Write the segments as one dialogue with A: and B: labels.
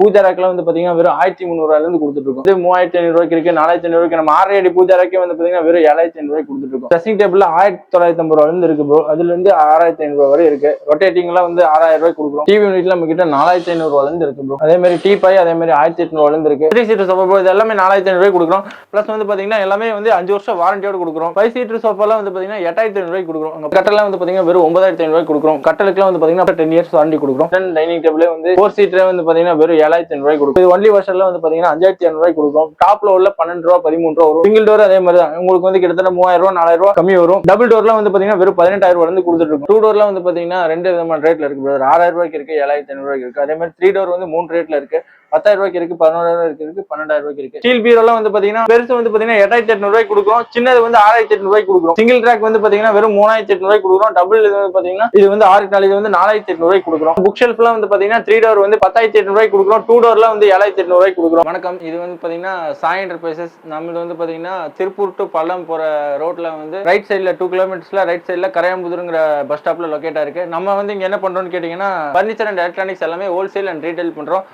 A: பூஜாராக்கெல்லாம் வந்து பாத்தீங்கன்னா வெறும் ஆயிரத்தி முந்நூறுவாயிலிருந்து கொடுத்துட்டு இருக்கோம். இது மூவாயிரத்தி ஐநூறுவாய்க்கு இருக்கு நாலாயிரத்தி ஐநூறுவாய்க்கு நம்ம ஆறு அடி பூஜாராக்கே வந்து பாத்தீங்கன்னா வெறும் ஏழாயிரத்தி ஐநூறு கொடுத்துட்டு இருக்கோம். ட்ரெஸ்ஸிங் டேபிள் ஆயிரத்தி தொள்ளாயிரத்தி ஐம்பது ரூபாயிலிருந்து இருக்கு ப்ரோ அதுல இருந்து ஆறாயிரத்தி ஐநூறு வரை இருக்கு. ரொட்டேட்டிங்லாம் வந்து ஆறாயிரம் ரூபாய் கொடுக்குறோம். டிவி யூனிட்ல நம்ம கிட்ட நாலாயிரத்தி ஐநூறு இருக்கு ப்ரோ அதே மாதிரி டீ பை அதே மாதிரி ஆயிரத்தி எட்நூறுல இருக்கு. த்ரீ சீட்டர் சோஃபா இது எல்லாமே நாலாயிரத்தி ஐநூறு கொடுக்குறோம். ப்ளஸ் வந்து பாத்தீங்கன்னா எல்லாமே வந்து அஞ்சு வருஷம் வாரண்டியோட கொடுக்குறோம். ஃபைவ் சீட்டர் சோஃபாலாம் வந்து பாத்தீங்கன்னா எட்டாயிரத்தி ஐநூறு கொடுக்குறோம். கட்டலாம் கட்டெல்லாம் வந்து பாத்தீங்கன்னா வெறும் ஒன்பதாயிரத்தி ஐநூறு கொடுக்குறோம். கட்டலுக்குலாம் வந்து பாத்தீங்கன்னா டென் இயர்ஸ் வாரண்டி கொடுக்குறோம். டைனிங் டேபிளே வந்து ஃபோர் சீட்டரே வந்து பாத்தீங்கன்னா வெறும் ஏழாயிரத்தி ஐநூறு ரூபாய் கொடுக்கும். இது ஒன்லி வருஷன்ல வந்து பாத்தீங்கன்னா அஞ்சாயிரத்தி ஐநூறு ரூபாய் கொடுக்குறோம் டாப்ல உள்ள பன்னெண்டு ரூபா பதிமூணு ரூபா வரும். சிங்கிள் டோர் அதே மாதிரி தான் உங்களுக்கு வந்து கிட்டத்தட்ட மூவாயிரம் ரூபா நாலாயிரம் ரூபா கம்மி வரும். டபுள் டோர்ல வந்து பாத்தீங்கன்னா வெறும் பதினெட்டாயிரம் ரூபாய் வந்து கொடுத்துட்டு இருக்கும். டூ டோர்ல வந்து பாத்தீங்கன்னா ரெண்டு விதமான ரேட்ல இருக்கு ஆறாயிரம் ரூபாய்க்கு இருக்கு ஏழாயிரத்தி ஐநூறு ரூபாய்க்கு இருக்கு. அதே மாதிரி த்ரீ டோர் வந்து மூணு ரேட்ல இருக்கு. பத்தாயிரம் ரூபாய்க்கு இருக்கு பதினோராயிரம் ரூபாய்க்கு இருக்கு பன்னெண்டாயிரம் ரூபாய்க்கு இருக்கு. ஸ்டீல் பீரோலாம் வந்து பாத்தீங்கன்னா பெருசு வந்து பாத்தீங்கன்னா எட்டாயிரத்தி எட்நூறு ரூபாய்க்கு கொடுக்கும் சின்னது வந்து ஆறாயிரத்தி எட்நூறு ரூபாய்க்கு கொடுக்கும் சிங்கிள் ட்ராக் வந்து பாத்தீங்கன்னா வெறும் மூணாயிரத்தி எட்நூறு ரூபாய்க்கு கொடுக்குறோம். டபுள் இது வந்து பாத்தீங்கன்னா இது வந்து ஆறு நாள் இது வந்து நாலாயிரத்தி எட்நூறு ரூபாய்க்கு கொடுக்குறோம். புக் ஷெல்ஃப்லாம் வந்து பாத்தீங்கன்னா த்ரீ டோர் வந்து பத்தாயிரத்தி எட்நூறு ரூபாய்க்கு கொடுக்குறோம். டூ டோர்ல வந்து ஏழாயிரத்தி எட்நூறு ரூபாய்க்கு கொடுக்குறோம். வணக்கம். இது வந்து பாத்தீங்கன்னா சாய் என்டர்பிரைசஸ் நம்மளது வந்து பாத்தீங்கன்னா திருப்பூர் டு பள்ளம் போற ரோட்ல வந்து ரைட் சைடுல டூ கிலோமீட்டர்ஸ்ல ரைட் சைடுல கரையாம்புதூருங்கிற பஸ் ஸ்டாப்ல லொக்கேட்டா இருக்கு. நம்ம வந்து இங்க என்ன பண்றோம்னு கேட்டீங்கன்னா ஃபர்னிச்சர் அண்ட் எலக்ட்ரானிக்ஸ் எல்லாமே ஹோல்சேல் அண்ட் ரீட்டைல் பண்றோம்.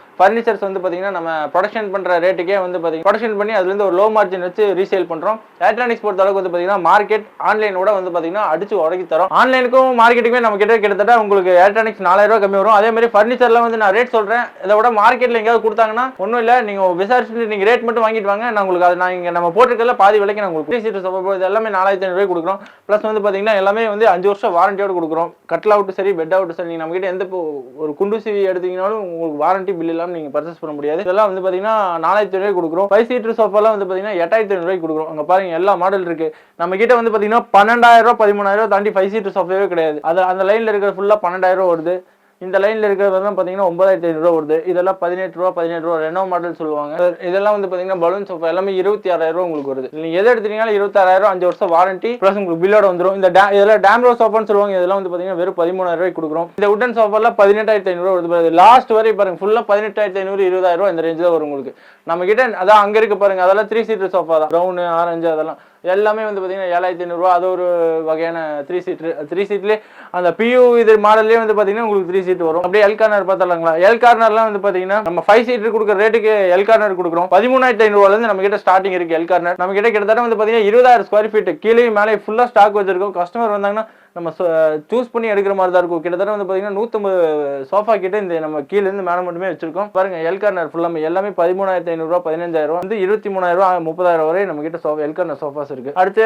A: வந்து பார்த்தீங்கன்னா நம்ம ப்ரொடக்ஷன் பண்ணுற ரேட்டுக்கே வந்து பார்த்தீங்கன்னா ப்ரொடக்ஷன் பண்ணி அதுலேருந்து ஒரு லோ மார்ஜின் வச்சு ரீசேல் பண்ணுறோம் எலக்ட்ரானிக்ஸ் பொறுத்த அளவுக்கு வந்து பார்த்தீங்கன்னா மார்க்கெட் ஆன்லைனோட வந்து பார்த்தீங்கன்னா அடிச்சு உடக்கி தரோம். ஆன்லைனுக்கும் மார்க்கெட்டுக்குமே நம்ம கிட்ட கிட்டத்தட்ட உங்களுக்கு எலக்ட்ரானிக்ஸ் நாலாயிரம் ரூபா கம்மி வரும். அதே மாதிரி ஃபர்னிச்சர்லாம் வந்து நான் ரேட் சொல்கிறேன் இதை விட மார்க்கெட்டில் எங்கேயாவது கொடுத்தாங்கன்னா ஒன்றும் இல்லை. நீங்கள் விசாரிச்சுட்டு நீங்கள் ரேட் மட்டும் வாங்கிட்டு வாங்க. நான் உங்களுக்கு அது நான் இங்கே நம்ம போட்டிருக்கல பாதி விலைக்கு நான் உங்களுக்கு சீட்டு சோஃபா இது எல்லாமே நாலாயிரத்தி ஐநூறு ரூபாய் கொடுக்குறோம். ப்ளஸ் வந்து பார்த்தீங்கன்னா எல்லாமே வந்து அஞ்சு வருஷம் வாரண்டியோட கொடுக்குறோம். கட்டில் அவுட்டு சரி பெட் அவுட்டு சரி நீங்கள் நம்மகிட்ட எந்த ஒரு குண்டு சிவி எடுத்தீங்கனாலும் உங்களுக்கு வாரண்டி பில் இல்லாமல் நீங்கள் பர்ச்சேஸ் பண்ண முடியாது. இதெல்லாம் வந்து பாத்தீங்கன்னா நாலாயிரத்தி ஐநூறு கொடுக்குறோம். ஃபைவ் சீட்டர் சோஃபாலாம் வந்து பாத்தீங்கன்னா எட்டாயிரத்தி ஐநூறு கொடுக்குறோம். அங்க பாருங்க எல்லா மாடல் இருக்கு. நம்ம கிட்ட வந்து பாத்தீங்கன்னா பன்னெண்டாயிரம் ரூபாய் பதிமூணாயிரம் ரூபாய் தாண்டி ஃபைவ் சீட்டர் சோஃபாவே கிடையாது. அது அந்த லைன்ல இருக்கிற ஃபுல்லா பன்னெண்டாயிரம் ரூபாய் வருது இந்த லைன்ல இருக்கிறது வந்து பாத்தீங்கன்னா ஒன்பதாயிரத்தி ரூபா வருது. இதெல்லாம் பதினெட்டு ரூபா பதினெட்டு ரூபா ரெனோ மாடல் சொல்லுவாங்க. இதெல்லாம் வந்து பாத்தீங்கன்னா பலூன் சோஃபா எல்லாமே இருபத்தி ஆறாயிரம் ரூபா உங்களுக்கு வருது. நீங்க எதை எடுத்தீங்கன்னா இருபத்தாறாயிரம் அஞ்சு வருஷம் வாரண்டி ப்ளஸ் உங்களுக்கு பில்லோட வந்துடும் இந்த இதெல்லாம் இதெல்லாம் டேம்ரோ சோஃபான்னு சொல்லுவாங்க. இதெல்லாம் வந்து பாத்தீங்கன்னா வெறும் பதிமூணாயிரம் ரூபாய் கொடுக்குறோம். இந்த உட்டன் சோஃபாலாம் பதினெட்டாயிரத்தி ஐநூறு வருது. லாஸ்ட் வரை பாருங்க ஃபுல்லா பதினெட்டாயிரத்தி ஐநூறு இருபதாயிரம் ரூபா இந்த ரேஞ்சில் வரும் உங்களுக்கு. நம்ம கிட்ட அதான் அங்க இருக்கு பாருங்க அதெல்லாம் த்ரீ சீட்டர் சோஃபா தான். ப்ரௌனு ஆரஞ்சு அதெல்லாம். எல்லாமே வந்து பார்த்தீங்கன்னா ஏழாயிரத்தி ஐநூறுரூவா அது ஒரு வகையான த்ரீ சீட்ரு த்ரீ சீட்லேயே அந்த பியூ இது மாடல்லே வந்து பார்த்தீங்கன்னா உங்களுக்கு த்ரீ சீட் வரும். அப்படியே எல் கார்னர் பார்த்தாங்களா எல் கார்னர்லாம் வந்து பார்த்தீங்கன்னா நம்ம ஃபைவ் சீட்டர் கொடுக்குற ரேட்டுக்கு எல் கார்னர் கொடுக்குறோம். பதிமூணாயிரத்தி ஐநூறுவாலேருந்து நம்ம கிட்ட ஸ்டார்டிங் இருக்கு எல் கார்னர் நம்ம கிட்ட கிட்டத்தட்ட வந்து பார்த்தீங்கன்னா இருபதாயிரம் ஸ்கொயர் ஃபீட் கீழே மேலே ஃபுல்லாக ஸ்டாக் வச்சிருக்கோம். கஸ்டமர் வந்தாங்கன்னா நம்ம சூஸ் பண்ணி எடுக்கிற மாதிரி தான் இருக்கும். கிட்டத்தட்ட வந்து பார்த்தீங்கன்னா நூற்றம்பது சோஃபா கிட்ட இந்த நம்ம கீழேருந்து மேலே மட்டுமே வச்சிருக்கோம். பாருங்க எல் கார்னர் ஃபுல்லாமே எல்லாமே பதிமூணாயிரத்தி ஐநூறுரூவா பதினஞ்சாயிரம் வந்து இருபத்தி மூணாயிரம் ரூபா முப்பதாயிரம் வரை நம்ம கிட்ட சோஃபா எல் கார்னர் சோஃபாஸ் இருக்கு. அடுத்து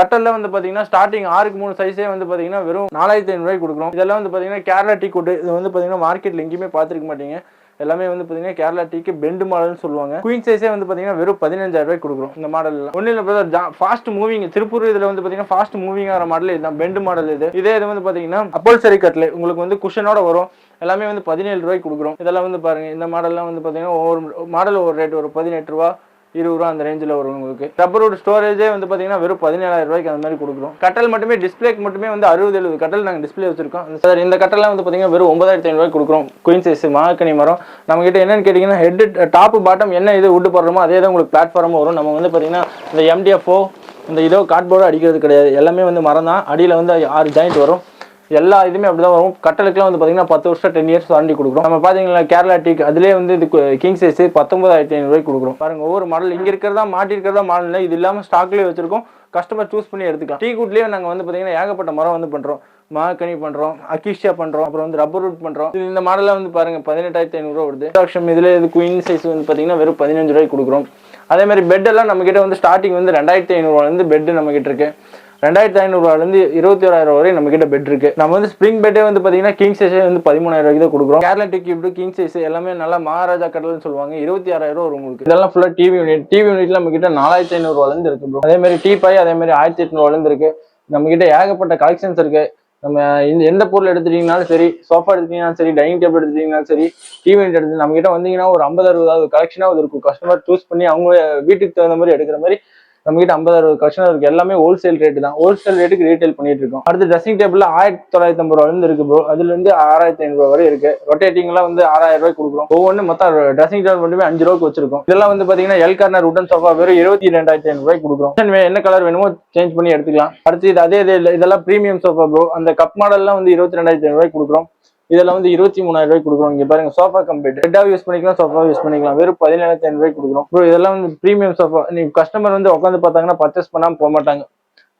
A: கட்டலில் வந்து பார்த்தீங்கன்னா ஸ்டார்டிங் ஆறுக்கு மூணு சைஸே வந்து பார்த்தீங்கன்னா வெறும் நாலாயிரத்தி ஐநூறுரூவாய்க்கு கொடுக்குறோம். இதெல்லாம் வந்து பார்த்தீங்கன்னா கேரளா டீ குட் இது வந்து பார்த்தீங்கன்னா மார்க்கெட்டில் எங்கேயுமே பார்த்துருக்க மாட்டீங்க. எல்லாமே வந்து பாத்தீங்கன்னா கேரளா டீக்கு பெண்டு மாடல்னு சொல்லுவாங்க. குயின் சைஸே வந்து பாத்தீங்கன்னா வெறும் பதினஞ்சாயிரம் ரூபாய் கொடுக்குறோம். இந்த மாடல் ஒன்றும் இல்லை பிரதர் ஃபாஸ்ட் மூவிங் திருப்பூர் இதுல வந்து பாத்தீங்கன்னா ஃபாஸ்ட் மூவிங் ஆகிற மாடல் இதுதான். பெண்டு மாடல் இது. இதே இது வந்து பாத்தீங்கன்னா அப்போல்சரி கட்டில். உங்களுக்கு வந்து குஷனோட வரும். எல்லாமே வந்து பதினேழு ரூபாய்க்கு கொடுக்குறோம். இதெல்லாம் வந்து பாருங்க. இந்த மாடல்லாம் வந்து பாத்தீங்கன்னா ஒவ்வொரு மாடல் ஒரு ரேட் ஒரு பதினெட்டு ரூபா இருபது ரூபா அந்த ரேஞ்சில் வரும் உங்களுக்கு. ரப்பரோட ஸ்டோரேஜே வந்து பார்த்தீங்கன்னா வெறும் பதினேழாயிரம் ரூபாய்க்கு அந்த மாதிரி கொடுக்குறோம். கட்டல் மட்டுமே டிஸ்பிளேக்கு மட்டுமே வந்து அறுபது எழுபது கட்டல் நாங்கள் டிஸ்பிளே வச்சிருக்கோம். சார் இந்த கட்டெல்லாம் வந்து பார்த்தீங்கன்னா வெறும் ஒன்பதாயிரத்தி ஐநூறுவாய்க்கு கொடுக்குறோம். குயின் சைஸ் மார்க்கனி மரம். நம்ம கிட்ட என்னன்னு கேட்டிங்கன்னா ஹெட் டாப் பாட்டம் என்ன இது விட்டு போடுறோமோ அதே தான் உங்களுக்கு பிளாட்ஃபார்மும் வரும். நம்ம வந்து பார்த்தீங்கன்னா இந்த எம்டிஎஃப்ஓ இந்த இதோ கார்ட்போர்டு அடிக்கிறது கிடையாது. எல்லாமே வந்து மரம் தான். அடியில் வந்து ஆறு ஜாயிண்ட் வரும். எல்லா இதுவுமே அப்படிதான் வரும். கட்டலுக்குலாம் வந்து பார்த்தீங்கன்னா பத்து வருஷம் டென் இயர்ஸ் வாரண்டி கொடுக்குறோம். நம்ம பார்த்தீங்கன்னா கேரளா டீக் அதிலே வந்து இது கிங் சைஸ் பத்தொன்பதாயிரத்தி ஐநூறுவாய்க்கு கொடுக்குறோம். பாருங்க ஒவ்வொரு மாடல் இங்கே இருக்கிறதா மாட்டிருக்கிறதா மாடல் இல்லை இது இல்லாமல் ஸ்டாக்லேயே வச்சிருக்கோம். கஸ்டமர் சூஸ் பண்ணி எடுத்துக்கலாம். டீ குட்லேயே நாங்கள் வந்து பார்த்தீங்கன்னா ஏகப்பட்ட மரம் வந்து பண்ணுறோம் மாக்கனி பண்ணுறோம் அக்கிஷியா பண்ணுறோம் அப்புறம் வந்து ரப்பர் ரூட் பண்ணுறோம் இது இந்த மாடலில் வந்து பாருங்க பதினெட்டாயிரத்தி ஐநூறுரூவா வருது. லட்சம் இதில் இது குயின் சைஸ் வந்து பார்த்தீங்கன்னா வெறும் பதினஞ்சு ரூபாய்க்கு கொடுக்குறோம். அதே மாதிரி பெட்டெல்லாம் நம்மக்கிட்ட வந்து ஸ்டார்டிங் வந்து ரெண்டாயிரத்தி ஐநூறுவாலேருந்து பெட் நம்மக்கிட்ட இருக்குது ரெண்டாயிரத்தி ஐநூறுவாலேருந்து இருபத்தி ஓராயிரம் வரை நம்ம கிட்ட பெட் இருக்கு. நம்ம வந்து ஸ்ப்ரிங் பெட்டே வந்து பார்த்தீங்கன்னா கிங் சைஸே வந்து பதிமூணாயிரம் ரூபாய்க்கு தான் கொடுக்குறோம். கேரளா டிக்கி கிங் சைஸ் எல்லாமே நல்லா மகாராஜா கடல்னு சொல்லுவாங்க. இருபத்தி ஆறாயிரம் ரூபா உங்களுக்கு. இதெல்லாம் ஃபுல்லாக டிவி யூனிட் டிவி யூனிட்ல நம்ம கிட்ட நாலாயிரத்தி ஐநூறுவாலேருந்து இருக்கு ப்ரோ அதே மாதிரி டீ பாய் அதே மாதிரி ஆயிரத்தி எட்நூறுவாலேருந்து இருக்கு. நம்ம கிட்ட ஏகப்பட்ட கலெக்ஷன்ஸ் இருக்கு. நம்ம இந்த எந்த பொருள் எடுத்துட்டீங்கனாலும் சரி சோஃபா எடுத்துட்டீங்கனாலும் சரி டைனிங் டேபிள் எடுத்துட்டீங்கனாலும் சரி டிவி யூனிட் எடுத்து நம்ம கிட்ட வந்தீங்கன்னா ஒரு ஐம்பது அறுபதாவது கலெக்ஷனாக இருக்கும். கஸ்டமர் சூஸ் பண்ணி அவங்க வீட்டுக்கு தகுந்த மாதிரி எடுக்கிற மாதிரி நம்ம கிட்ட ஐம்பது அறுபது கலெக்ஷன் இருக்கு. எல்லாமே ஹோல்சேல் ரேட்டு தான். ஹோல்சேல் ரேட்டுக்கு ரீட்டைல் பண்ணிட்டு இருக்கோம். அடுத்து ட்ரெஸ்ஸிங் டேபிள் ஆயிரத்தி தொள்ளாயிரத்தி ஐம்பது ரூபாயிலிருந்து இருக்கு ப்ரோ அதுல இருந்து ஆறாயிரத்தி ஐநூறு ரூபாய் வரை இருக்கு. ரொட்டேட்டிங்லாம் வந்து ஆறாயிரம் ரூபாய் கொடுக்குறோம். ஒவ்வொன்று மொத்தம் ட்ரெஸ்ஸிங் டேபிள் மட்டுமே அஞ்சு ரூபாய்க்கு வச்சிருக்கோம். இதெல்லாம் வந்து பாத்தீங்கன்னா எல் கார்னர் உடன் சோஃபா வெறும் இருபத்தி ரெண்டாயிரத்தி ஐநூறு ரூபாய் கொடுக்குறோம். என்ன கலர் வேணுமோ சேஞ்ச் பண்ணி எடுத்துக்கலாம். அடுத்து இது அதே இதெல்லாம் ப்ரீமியம் சோஃபா ப்ரோ அந்த கப் மாடல்லாம் வந்து இருபத்தி ரெண்டாயிரத்தி ஐநூறு ரூபாய் கொடுக்குறோம். இதெல்லாம் வந்து இருபத்தி மூணாயிரம் ரூபாய் கொடுக்குறோம். இங்க பாருங்க சோஃபா கம்பெட் பெட்டாவும் யூஸ் பண்ணிக்கலாம் சோஃபா யூஸ் பண்ணிக்கலாம். வெறும் பதினேழாயிரத்தி ஐநூறு கொடுக்குறோம். ப்ரோ இதெல்லாம் வந்து ப்ரீமியம் சோஃபா நீ கஸ்டமர் வந்து உட்காந்து பார்த்தாங்கன்னா பர்ச்சேஸ் பண்ணாம போக மாட்டாங்க.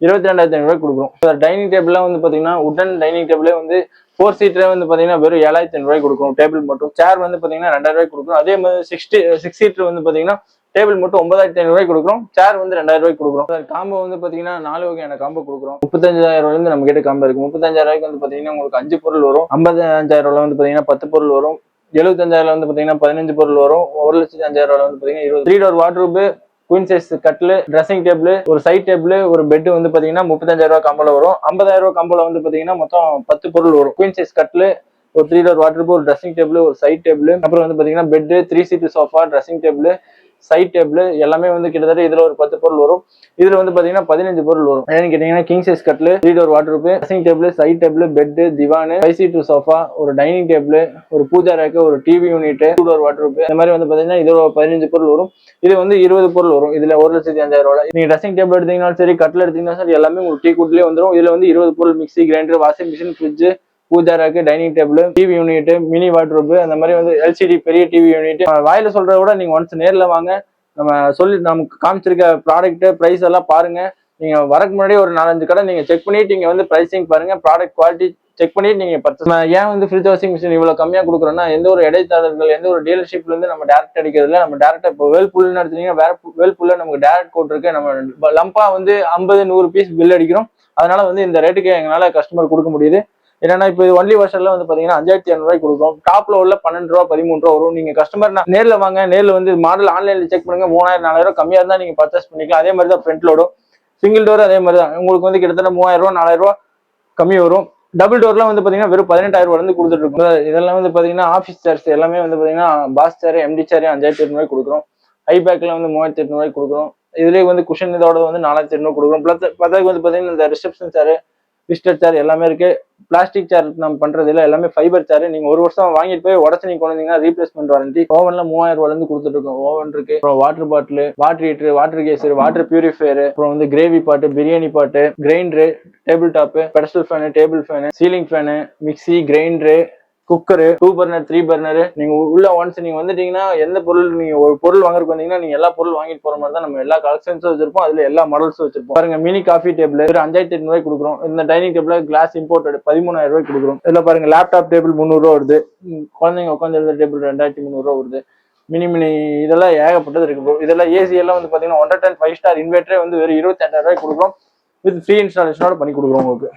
A: இருபத்தி ரெண்டாயிரத்தி ஐநூறு கொடுக்குறோம். டைனிங் டேபிள்லாம் வந்து பாத்தீங்கன்னா உடன் டைனிங் டேபிளே வந்து ஃபோர் சீட்டரே வந்து பாத்தீங்கன்னா வெறும் ஏழாயிரத்தி ஐநூறு கொடுக்குறோம். டேபிள் மட்டும். சேர் வந்து பாத்தீங்கன்னா ரெண்டாயிரம் ரூபாய் கொடுக்குறோம். அதே மாதிரி சிக்ஸ்டி சிக்ஸ் சீட்டர் வந்து பாத்தீங்கன்னா டேபிள் மட்டும் ஒன்பதாயிரத்தி ஐநூறு கொடுக்குறோம். சேர் வந்து ரெண்டாயிரம் ரூபாய்க்கு கொடுக்குறோம். காம்போ வந்து பாத்தீங்கன்னா நாலு வகையான காம்போ கொடுக்குறோம். முப்பத்தஞ்சாயிரம் ரூபாயில நம்ம கிட்ட காம்போ இருக்கு. முப்பத்தஞ்சாயிரம் ரூபாய்க்கு வந்து பாத்தீங்கன்னா உங்களுக்கு அஞ்சு பொருள் வரும். ஐம்பத்தஞ்சாயிரம் ரூபாய் வந்து பாத்தீங்கன்னா பத்து பொருள் வரும். எழுபத்தஞ்சாயிரம் வந்து பாத்தீங்கன்னா பதினஞ்சு பொருள் வரும். ஒரு லட்சத்தி அஞ்சாயிரம் ரூபாய் வந்து பாத்தீங்கன்னா இருபது. Three door wardrobe queen size கட்டில் ட்ரெஸ்ஸிங் டேபிள் ஒரு சைட் டேபிள் ஒரு பெட் வந்து பார்த்தீங்கன்னா முப்பத்தஞ்சாயிரம் ரூபா கம்பளம் வரும். ஐம்பதாயிரம் ரூபா கம்பளம் வந்து பார்த்தீங்கன்னா மொத்தம் பத்து பொருள் வரும். குயின் சைஸ் கட்டில் ஒரு த்ரீ டோர் வாட்டர் ஒரு ட்ரெஸ்ஸிங் டேபிள் ஒரு சைட் டேபிள் அப்புறம் வந்து பார்த்தீங்கன்னா bed three seat sofa dressing table side table எல்லாமே வந்து கிட்டத்தட்ட இதுல ஒரு பத்து பொருள் வரும். இதுல வந்து பாத்தீங்கன்னா பதினஞ்சு பொருள் வரும். ஏன்னு கேட்டீங்கன்னா king size கட்லு three door wardrobe dressing table side table bed திவானு five seat sofa ஒரு டைனிங் டேபிள் ஒரு பூஜா ரேக்கு ஒரு TV unit two door wardrobe இந்த மாதிரி வந்து பாத்தீங்கன்னா இதுல பதினஞ்சு பொருள் வரும். இது வந்து இருபது பொருள் வரும். இதுல ஒரு லட்சத்தி அஞ்சாயிரம் ரூபாய். நீங்க ட்ரெஸ்ஸிங் டேபிள் எடுத்தீங்கன்னா சரி கட்டில் எடுத்தீங்கன்னா சரி எல்லாமே உங்களுக்கு டீ குட்லயே வந்துடும் இதுல வந்து இருபது பொருள் mixie grinder washing machine fridge pooja rack dining table TV unit mini wardrobe அந்த மாதிரி வந்து எல்சிடி பெரிய டிவி யூனிட் வாயில சொல்றத விட நீங்க ஒன்ஸ் நேர்ல வாங்க. நம்ம சொல்லி நமக்கு காமிச்சிருக்க ப்ராடக்ட் ப்ரைஸ் எல்லாம் பாருங்க. நீங்க வரக்கு முன்னாடி ஒரு நாலஞ்சு கடை நீங்க செக் பண்ணிட்டு நீங்க வந்து ப்ரைஸிங் பாருங்க. ப்ராடக்ட் குவாலிட்டி செக் பண்ணிட்டு நீங்க பர்ச்சேஸ் ஏன் வந்து ஃப்ரிட்ஜ் வாஷிங் மிஷின் இவ்வளவு கம்மியா கொடுக்குறோம்னா எந்த ஒரு இடைத்தாளர்கள் எந்த ஒரு டீலர்ஷிப்ல இருந்து நம்ம டேரக்ட் அடிக்கிறதுல நம்ம டேரக்டா இப்போ வேல்புல்னு எடுத்தீங்கன்னா வேற வேல்புல்ல நமக்கு டேரக்ட் கோட் இருக்கு. நம்ம லம்பா வந்து ஐம்பது நூறு பீஸ் பில் அடிக்கிறோம். அதனால வந்து இந்த ரேட்டுக்கு எங்களால கஸ்டமர் கொடுக்க முடியுது. என்னன்னா இப்போ ஒன்லி வருஷன்ல வந்து பாத்தீங்கன்னா அஞ்சாயிரத்தி இரநூறுவாய்க்கு கொடுக்குறோம். டாப்ல உள்ள பன்னெண்டு ரூபா பதிமூணு ரூபா வரும். நீங்க கஸ்டமர் நேர்ல வாங்க. நேர்ல வந்து மாடல் ஆன்லைன்ல செக் பண்ணுங்க. மூணாயிரம் நாலாயிரம் கம்மியா இருந்தா நீங்க பர்ச்சேஸ் பண்ணிக்கலாம். அதே மாதிரி தான் ஃப்ரண்ட் லோடும் சிங்கிள் டோர் அதே மாதிரி தான் உங்களுக்கு வந்து கிட்டத்தட்ட மூவாயிரம் ரூபா நாலாயிரம் ரூபா கம்மி வரும். டபுள் டோர்லாம் வந்து பாத்தீங்கன்னா வெறும் பதினெட்டாயிரம் ரூபா வந்து கொடுத்துட்டு இருக்கும். இதெல்லாம் வந்து பாத்தீங்கன்னா ஆஃபீஸ் சேர்ஸ் எல்லாமே வந்து பாத்தீங்கன்னா பாஸ் சேர் எம்டி சேர் அஞ்சாயிரத்தி எட்நூறுவாய்க்கு கொடுக்குறோம். ஐ பேக்ல வந்து மூவாயிரத்தி எட்நூறுவாய்க்கு கொடுக்குறோம். இதுலயே வந்து குஷன் இதோட வந்து நாலாயிரத்தி எட்நூறு கொடுக்குறோம். பிளஸ் பத்தாக்கு வந்து பாத்தீங்கன்னா இந்த ரிசப்ஷன் சேர் விஸ்டர் சேர் எல்லாமே இருக்கு. பிளாஸ்டிக் சேர் நம்ம பண்றது இல்லை. எல்லாமே ஃபைபர் சேர் நீங்க ஒரு வருஷம் வாங்கிட்டு போய் உடச்சு நீங்க கொண்டு ரீப்ளேஸ்மெண்ட் வாரண்டி ஓவன்ல மூவாயிரம் ரூபாயில இருந்து கொடுத்துட்டு இருக்கோம். ஓவன் இருக்கு. அப்புறம் water bottle water heater water geyser water purifier அப்புறம் வந்து gravy pot biryani pot grinder table top pedestal fan table fan ceiling fan mixie grinder cooker two burner three burner நீங்க உள்ள ஒன்ஸ் நீங்க வந்துட்டீங்கன்னா எந்த பொருள் நீங்க ஒரு பொருள் வாங்குறதுக்கு வந்தீங்கன்னா நீங்க எல்லா பொருள் வாங்கிட்டு போற மாதிரி தான் நம்ம எல்லா கலெக்ஷன்ஸும் வச்சிருப்போம். அதுல எல்லா மாடல்ஸும் வச்சிருப்போம். பாருங்க மினி காஃபி டேபிள் ஒரு அஞ்சாயிரத்தி எட்நூறு கொடுக்குறோம். இந்த டைனிங் டேபிள் கிளாஸ் இம்போர்ட்டட் பதிமூணாயிரம் ரூபாய் கொடுக்குறோம். இதுல பாருங்க லேப்டாப் டேபிள் முந்நூறுரூவா வருது. குழந்தைங்க உட்காந்து எழுதுற டேபிள் ரெண்டாயிரத்தி முந்நூறுரூவா வருது. மினி மினி இதெல்லாம் ஏகப்பட்டது இருக்கு ப்ரோ இதெல்லாம் ஏசி எல்லாம் வந்து பாத்தீங்கன்னா ஒன்றரை டென் ஃபைவ் ஸ்டார் இன்வெர்டரே வந்து வெறும் இருபத்தி ரூபாய் கொடுக்குறோம். வித் ஃப்ரீ இன்ஸ்டாலேஷனோட பண்ணி கொடுக்குறோம் உங்களுக்கு.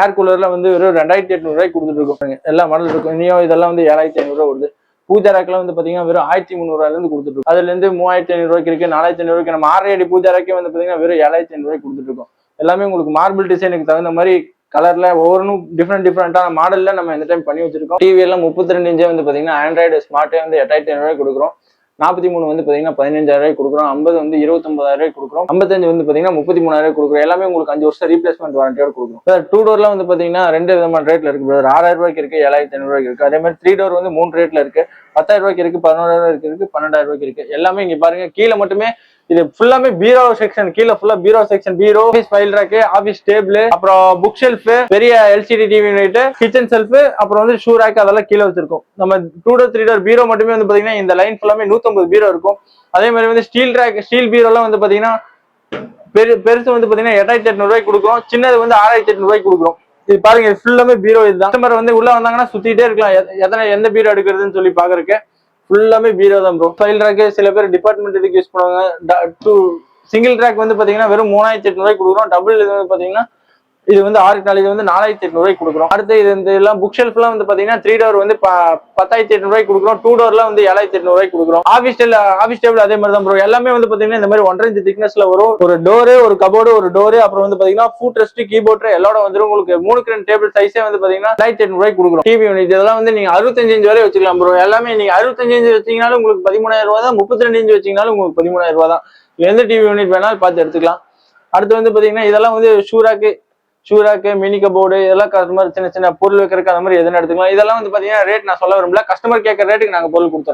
A: ஏர் கூலர்ல வந்து வெறும் ரெண்டாயிரத்தி எட்நூறுரூவாய்க்கு கொடுத்துட்டு இருக்கோம் எல்லா மாடல் இருக்கும். இனியோ இதெல்லாம் வந்து ஏழாயிரத்தி ஐநூறுரூவா வருது. பூஜா ரேக்லாம் வந்து பார்த்தீங்கன்னா வெறும் ஆயிரத்தி முந்நூறுவாயிலேருந்து கொடுத்துட்டு இருக்கோம். அதுல இருந்து மூவாயிரத்தி ஐநூறுரூவாய்க்கு இருக்குது நாலாயிரத்தி ஐநூறு நம்ம ஆறரை அடி பூஜா ரேக்கே வந்து பார்த்தீங்கன்னா வெறும் ஏழாயிரத்தி ஐநூறு கொடுத்துருக்கோம் கொடுத்துட்டு இருக்கோம். எல்லாமே உங்களுக்கு மார்பிள் டிசைனுக்கு தகுந்த மாதிரி கலர்ல ஒவ்வொன்றும் டிஃப்ரெண்ட் டிஃப்ரெண்டான மாடல்ல நம்ம இந்த டைம் பண்ணி வச்சிருக்கோம். டிவி எல்லாம் முப்பத்தி ரெண்டு இன்ச்சே வந்து பாத்தீங்கன்னா ஆண்ட்ராய்டு ஸ்மார்ட்டே வந்து எட்டாயிரத்தி ஐநூறு கொடுக்குறோம். நாற்பத்தி மூணு வந்து பாத்தீங்கன்னா பதினஞ்சாயிரம் ரூபாய் கொடுக்குறோம். ஐம்பது வந்து இருபத்தொன்பதாயிரம் ரூபாய் கொடுக்குறோம். ஐம்பத்தஞ்சு வந்து பாத்தீங்கன்னா முப்பத்தி மூணாயிரம் கொடுக்குறோம். எல்லாமே உங்களுக்கு அஞ்சு வருஷம் ரீப்ளேஸ்மெண்ட் வாரண்டியோட கொடுக்குறோம். டூ டோர்லாம் வந்து பாத்தீங்கன்னா ரெண்டு விதமான ரேட்ல இருக்கு பிரதர் ஆறாயிரம் ரூபாய்க்கு இருக்கு ஏழாயிரத்தி ஐநூறு ரூபாய்க்கு இருக்கு. அதே மாதிரி த்ரீ டோர் வந்து மூணு ரேட்ல இருக்கு. பத்தாயிரம் ரூபாய்க்கு இருக்கு பதினோராயிரம் ரூபாய்க்கு இருக்கு பன்னெண்டாயிரம் ரூபாய்க்கு இருக்கு. எல்லாமே இங்க பாருங்க. கீழே மட்டுமே இது ஃபுல்லாமே பீரோ செக்ஷன் கீழே ஃபுல்லா பீரோ செக்ஷன் பீரோ office file rack office table அப்புறம் புக் ஷெல்ஃப் பெரிய LCD TV unit kitchen shelf அப்புறம் வந்து ஷூ ரேக் அதெல்லாம் கீழே வச்சிருக்கோம். நம்ம two door three door bureau மட்டுமே வந்து பாத்தீங்கன்னா இந்த லைன் ஃபுல்லாமே 150 பீரோ இருக்கும். அதே மாதிரி வந்து ஸ்டீல் ரேக் ஸ்டீல் பீரோலாம் வந்து பாத்தீங்கன்னா பெரு பெருசு வந்து பாத்தீங்கன்னா எட்டாயிரத்தி எட்நூறு ரூபாய்க்கு கொடுக்குறோம். சின்னது வந்து ஆறாயிரத்தி எட்நூறு ரூபாய்க்கு கொடுக்குறோம். இது பாருங்க இது ஃபுல்லாமே பீரோ இதுதான். கஸ்டமர் வந்து உள்ள வந்தாங்கன்னா சுத்திட்டே இருக்கலாம். எத்தனை எந்த பீரோ எடுக்கிறதுன்னு சொல்லி பாக்குறதுக்கு. ஃபுல்லாமே பீரோ தான் ப்ரோ ஃபைல் ட்ராக்கு சில பேர் டிபார்ட்மெண்ட் இதுக்கு யூஸ் பண்ணுவாங்க. டூ சிங்கிள் ட்ராக் வந்து பார்த்தீங்கன்னா வெறும் மூணாயிரத்தி எட்நூறுவாய்க்கு கொடுக்குறோம். டபுள் இது வந்து பார்த்தீங்கன்னா இது வந்து ஆறு நாள் இது வந்து நாலாயிரத்தி எட்நூறு கொடுக்குறோம். அடுத்து இது இந்த எல்லாம் புக் ஷெல்ஃப்லாம் வந்து பார்த்தீங்கன்னா த்ரீ டோர் வந்து பத்தாயிரத்தி எட்நூறுவாய்க்கு கொடுக்குறோம். டூ டோர்லாம் வந்து ஏழாயிரத்தி எட்நூறு கொடுக்குறோம். ஆஃபீஸ் டேபிள் ஆஃபீஸ் டேபிள் அதே மாதிரி தான் ப்ரோ எல்லாமே வந்து பார்த்தீங்கன்னா இந்த மாதிரி ஒன்றரை இன்ச்சு திக்னஸ்ல வரும். ஒரு டோரு ஒரு கபோர்டு ஒரு டோரு அப்புறம் வந்து பார்த்தீங்கன்னா ஃபுட் ரெஸ்ட் கீபோர்டு எல்லாரோட வந்துரும். உங்களுக்கு மூணுக்கு ரெண்டு டேபிள் சைஸே வந்து பார்த்தீங்கன்னா ஆயிரத்தி எட்நூறுவாய்க்கு கொடுக்குறோம். டிவி யூனிட் இதெல்லாம் வந்து நீங்கள் அறுபத்தஞ்சு இன்ச் வரை வச்சுக்கலாம் ப்ரோ எல்லாமே நீங்கள் அறுபத்தஞ்சு இன்ச் வச்சீங்கனாலும் உங்களுக்கு பதிமூணாயிரம் ரூபா தான். முப்பத்தி ரெண்டு இன்ச்சு வச்சிங்கனாலும் உங்களுக்கு பதிமூணாயிரம் ரூபா தான். எந்த டிவி யூனிட் வேணாலும் பார்த்து எடுத்துக்கலாம். அடுத்து வந்து பார்த்தீங்கன்னா இதெல்லாம் வந்து shoe rack shoe rack mini cupboard இதெல்லாம் கஸ்டமர் சின்ன சின்ன பொருள் வைக்கிறதுக்கு அந்த மாதிரி எதுன்னு எடுத்துக்கலாம். இதெல்லாம் வந்து பாத்தீங்கன்னா ரேட் நான் சொல்ல விரும்பல. கஸ்டமர் கேட்கற ரேட்டுக்கு நாங்கள் பொருள் கொடுத்துறோம்.